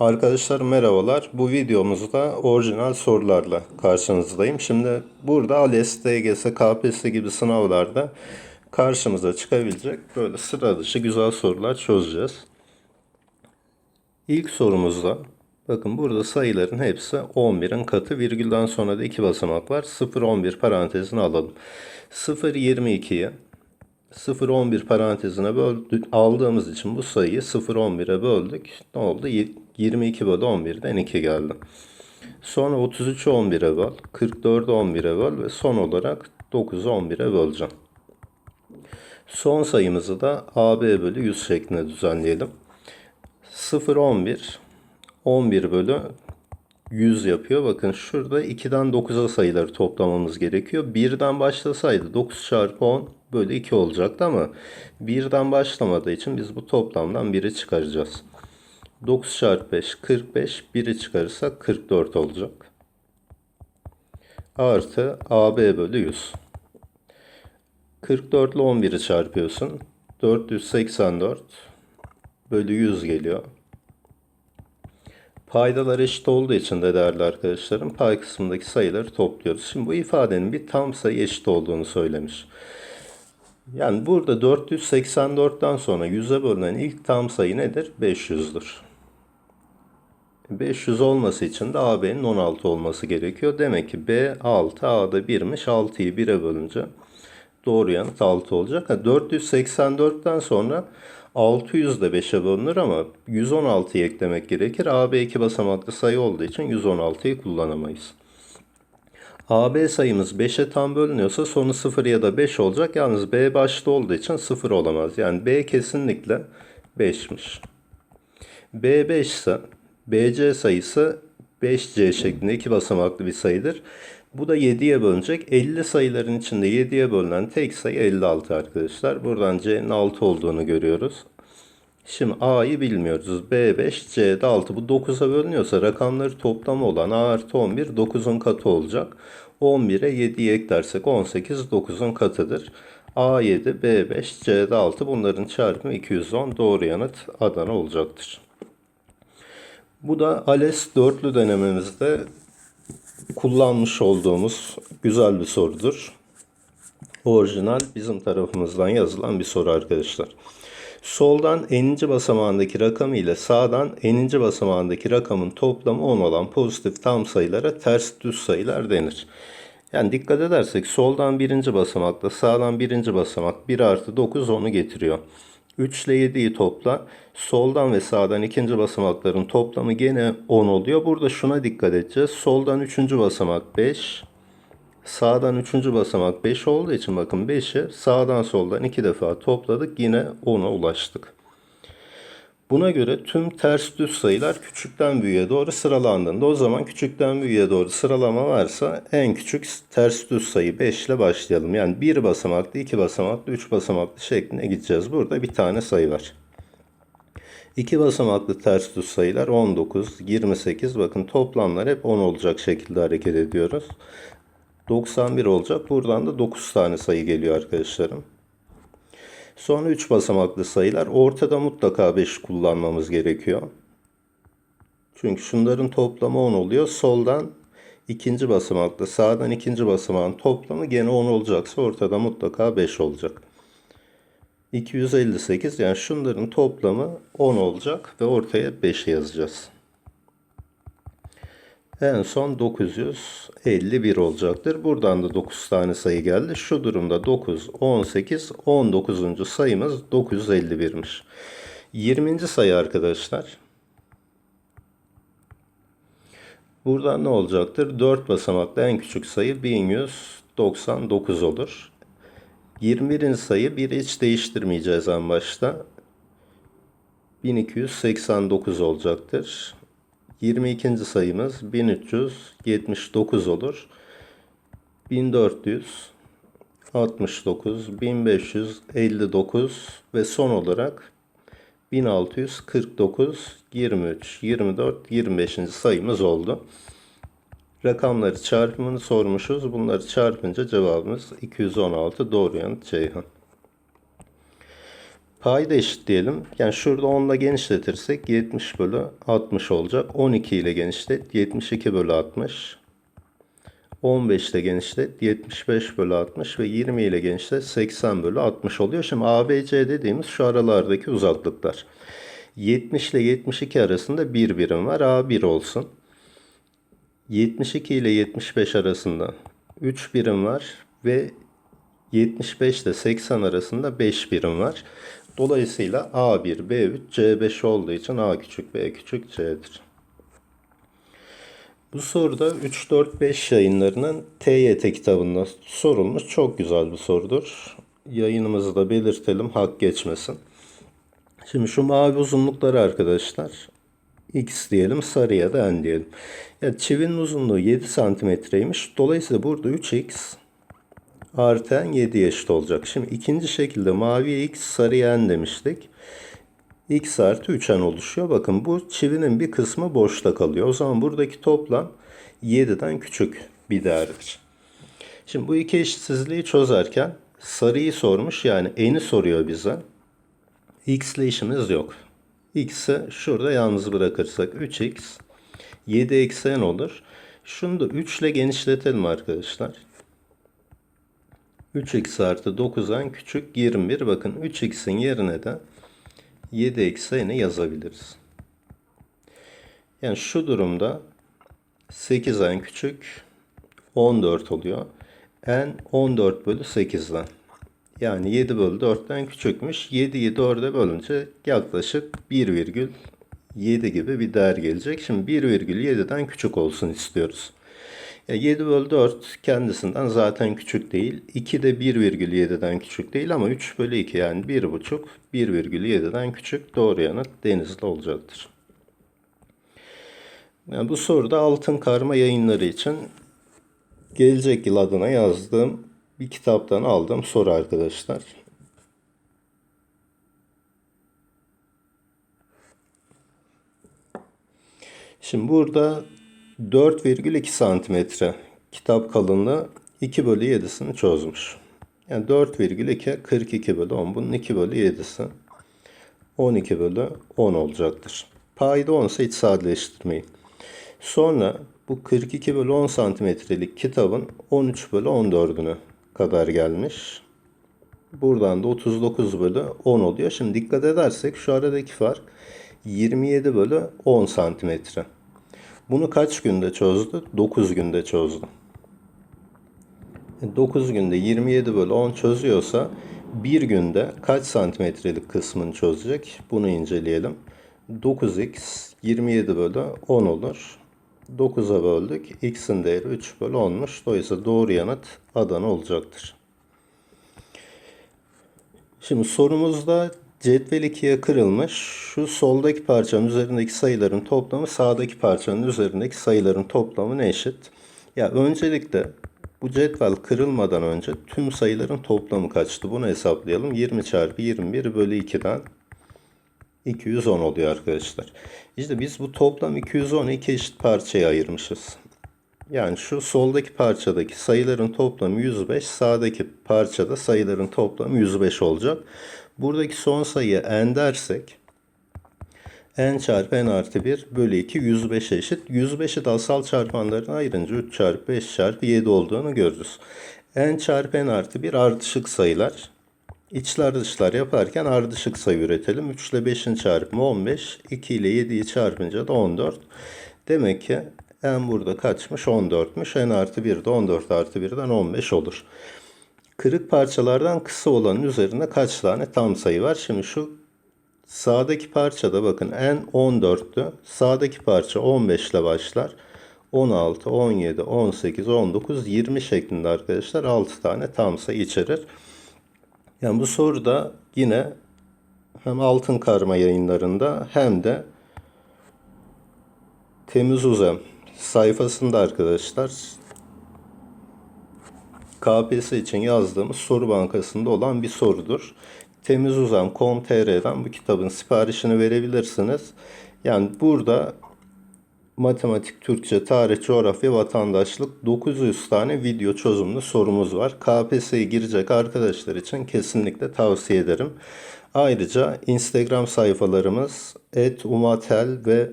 Arkadaşlar merhabalar. Bu videomuzda orijinal sorularla karşınızdayım. Şimdi burada ALES, DGS, KPSS gibi sınavlarda karşımıza çıkabilecek böyle sıra dışı güzel sorular çözeceğiz. İlk sorumuzda bakın burada sayıların hepsi 11'in katı virgülden sonra da iki basamak var. 0 11 parantezini alalım. 0 22'yi 0-11 parantezine böldük, aldığımız için bu sayıyı 0-11'e böldük. Ne oldu? 22 bölü 11'den 2 geldi. Sonra 33'ü 11'e böl, 44'ü 11'e böl ve son olarak 9'u 11'e böleceğim. Son sayımızı da AB bölü 100 şeklinde düzenleyelim. 0 11 11 bölü 100 yapıyor. Bakın şurada 2'den 9'a sayıları toplamamız gerekiyor. 1'den başlasaydı 9 çarpı 10 bölü 2 olacaktı ama 1'den başlamadığı için biz bu toplamdan 1'i çıkaracağız. 9 çarpı 5 45 1'i çıkarırsak 44 olacak. Artı AB bölü 100. 44 ile 11'i çarpıyorsun. 484 bölü 100 geliyor. Paydalar eşit olduğu için de değerli arkadaşlarım pay kısmındaki sayıları topluyoruz. Şimdi bu ifadenin bir tam sayı eşit olduğunu söylemiş. Yani burada 484'ten sonra 100'e bölünen ilk tam sayı nedir? 500'dür. 500 olması için de AB'nin 16 olması gerekiyor. Demek ki B 6, A'da 1'miş. 6'yı 1'e bölünce doğru yanıt 6 olacak. Ha, 484'ten sonra 600 de 5'e bölünür ama 116'yı eklemek gerekir. AB iki basamaklı sayı olduğu için 116'yı kullanamayız. AB sayımız 5'e tam bölünüyorsa sonu 0 ya da 5 olacak. Yalnız B başta olduğu için 0 olamaz. Yani B kesinlikle 5'miş. B 5 ise BC sayısı 5C şeklinde iki basamaklı bir sayıdır. Bu da 7'ye bölünecek. 50 sayıların içinde 7'ye bölünen tek sayı 56 arkadaşlar. Buradan C'nin 6 olduğunu görüyoruz. Şimdi A'yı bilmiyoruz. B5, C'de 6. Bu 9'a bölünüyorsa rakamları toplamı olan A artı 11 9'un katı olacak. 11'e 7'yi eklersek 18 9'un katıdır. A7, B5, C'de 6 bunların çarpımı 210 doğru yanıt Adana olacaktır. Bu da ALES dörtlü denememizde kullanmış olduğumuz güzel bir sorudur. Orijinal bizim tarafımızdan yazılan bir soru arkadaşlar. Soldan eninci basamağındaki rakam ile sağdan eninci basamağındaki rakamın toplamı 10 olan pozitif tam sayılara ters düz sayılar denir. Yani dikkat edersek soldan birinci basamakla sağdan birinci basamak 1 artı 9 onu getiriyor. 3 ile 7'yi topla. Soldan ve sağdan ikinci basamakların toplamı gene 10 oluyor. Burada şuna dikkat edeceğiz. Soldan üçüncü basamak 5. Sağdan üçüncü basamak 5 olduğu için bakın 5'i sağdan soldan iki defa topladık. Yine 10'a ulaştık. Buna göre tüm ters düz sayılar küçükten büyüğe doğru sıralandığında o zaman küçükten büyüğe doğru sıralama varsa en küçük ters düz sayı 5 ile başlayalım. Yani bir basamaklı, iki basamaklı, üç basamaklı şeklinde gideceğiz. Burada bir tane sayı var. İki basamaklı ters düz sayılar 19, 28. Bakın toplamlar hep 10 olacak şekilde hareket ediyoruz. 91 olacak. Buradan da 9 tane sayı geliyor arkadaşlarım. Sonra 3 basamaklı sayılar. Ortada mutlaka 5 kullanmamız gerekiyor. Çünkü şunların toplamı 10 oluyor. Soldan ikinci basamaklı, sağdan ikinci basamağın toplamı gene 10 olacaksa ortada mutlaka 5 olacak. 258 yani şunların toplamı 10 olacak ve ortaya 5 yazacağız. En son 951 olacaktır. Buradan da 9 tane sayı geldi. Şu durumda 9, 18, 19. sayımız 951'miş. 20. sayı arkadaşlar. Buradan ne olacaktır? 4 basamaklı en küçük sayı 1199 olur. 21. sayı bir hiç değiştirmeyeceğiz en başta. 1289 olacaktır. 22. sayımız 1379 olur. 1469, 1559 ve son olarak 1649, 23, 24, 25. sayımız oldu. Rakamları çarpımını sormuşuz. Bunları çarpınca cevabımız 216 doğru yanıt Ceyhan. Payda eşitleyelim. Yani şurada 10 ile genişletirsek 70 bölü 60 olacak. 12 ile genişlet 72 bölü 60. 15 ile genişlet 75 bölü 60 ve 20 ile genişlet 80 bölü 60 oluyor. Şimdi ABC dediğimiz şu aralardaki uzaklıklar. 70 ile 72 arasında bir birim var. A1 olsun. 72 ile 75 arasında 3 birim var ve 75 ile 80 arasında 5 birim var. Dolayısıyla A1, B3, C5 olduğu için A küçük, B küçük, C'dir. Bu soruda 3-4-5 yayınlarının TYT kitabında sorulmuş. Çok güzel bir sorudur. Yayınımızı da belirtelim, hak geçmesin. Şimdi şu mavi uzunlukları arkadaşlar x diyelim, sarıya da n diyelim. Ya çivinin uzunluğu 7 santimetreymiş. Dolayısıyla burada 3x artı n 7 eşit olacak. Şimdi ikinci şekilde mavi x, sarıya n demiştik. x artı 3n oluşuyor. Bakın bu çivinin bir kısmı boşta kalıyor. O zaman buradaki toplam 7'den küçük bir değerdir. Şimdi bu iki eşitsizliği çözerken sarıyı sormuş yani n'i soruyor bize. x ile işimiz yok. x'i şurada yalnız bırakırsak 3x 7 eksi n olur. Şunu da 3 ile genişletelim arkadaşlar. 3x artı 9n küçük 21. Bakın 3x'in yerine de 7 eksi n'i yazabiliriz. Yani şu durumda 8n küçük 14 oluyor. n 14 bölü 8'den. Yani 7 bölü 4'ten küçükmüş. 7'yi 4'e bölünce yaklaşık 1,7 gibi bir değer gelecek. Şimdi 1,7'den küçük olsun istiyoruz. Ya 7 bölü 4 kendisinden zaten küçük değil. 2 de 1,7'den küçük değil ama 3 bölü 2 yani 1,5 1,7'den küçük. Doğru yanıt denizli olacaktır. Yani bu soruda altın karma yayınları için gelecek yıl adına yazdığım bir kitaptan aldığım soru arkadaşlar. Şimdi burada 4,2 santimetre kitap kalınlığı 2 bölü 7'sini çözmüş. Yani 4,2 42 bölü 10. Bunun 2 bölü 7'si 12 bölü 10 olacaktır. Payda 10 ise hiç sadeleştirmeyin. Sonra bu 42 bölü 10 santimetrelik kitabın 13 bölü 14'üne kadar gelmiş. Buradan da 39 bölü 10 oluyor. Şimdi dikkat edersek şu aradaki fark 27 bölü 10 santimetre. Bunu kaç günde çözdü? 9 günde çözdü. 9 günde 27 bölü 10 çözüyorsa bir günde kaç santimetrelik kısmını çözecek? Bunu inceleyelim. 9x 27 bölü 10 olur. 9'a böldük. X'in değeri 3 bölü 10'muş. Dolayısıyla doğru yanıt Adana olacaktır. Şimdi sorumuzda cetvel ikiye kırılmış. Şu soldaki parçanın üzerindeki sayıların toplamı sağdaki parçanın üzerindeki sayıların toplamına eşit. Ya öncelikle bu cetvel kırılmadan önce tüm sayıların toplamı kaçtı? Bunu hesaplayalım. 20 çarpı 21 bölü 2'den 210 oluyor arkadaşlar. İşte biz bu toplam 210'u iki eşit parçaya ayırmışız. Yani şu soldaki parçadaki sayıların toplamı 105, sağdaki parçada sayıların toplamı 105 olacak. Buradaki son sayıya n dersek n çarpı n artı 1 bölü 2 105 eşit. 105'i de asal çarpanlarına ayırınca 3 çarpı 5 çarpı 7 olduğunu görürüz. n çarpı n artı 1 ardışık sayılar. İçler dışlar yaparken ardışık sayı üretelim. 3 ile 5'in çarpımı 15. 2 ile 7'yi çarpınca da 14. Demek ki n burada kaçmış? 14'müş. n artı 1 de 14 artı 1'den 15 olur. Kırık parçalardan kısa olanın üzerinde kaç tane tam sayı var? Şimdi şu sağdaki parçada bakın n 14'tü. Sağdaki parça 15 ile başlar. 16, 17, 18, 19, 20 şeklinde arkadaşlar 6 tane tam sayı içerir. Yani bu soruda yine hem altın karma yayınlarında hem de temiz uzam sayfasında arkadaşlar KPSS için yazdığımız soru bankasında olan bir sorudur. Temizuzam.com.tr'den bu kitabın siparişini verebilirsiniz. Yani burada matematik, Türkçe, tarih, coğrafya, vatandaşlık 900 tane video çözümlü sorumuz var. KPSS'ye girecek arkadaşlar için kesinlikle tavsiye ederim. Ayrıca Instagram sayfalarımız @umatel ve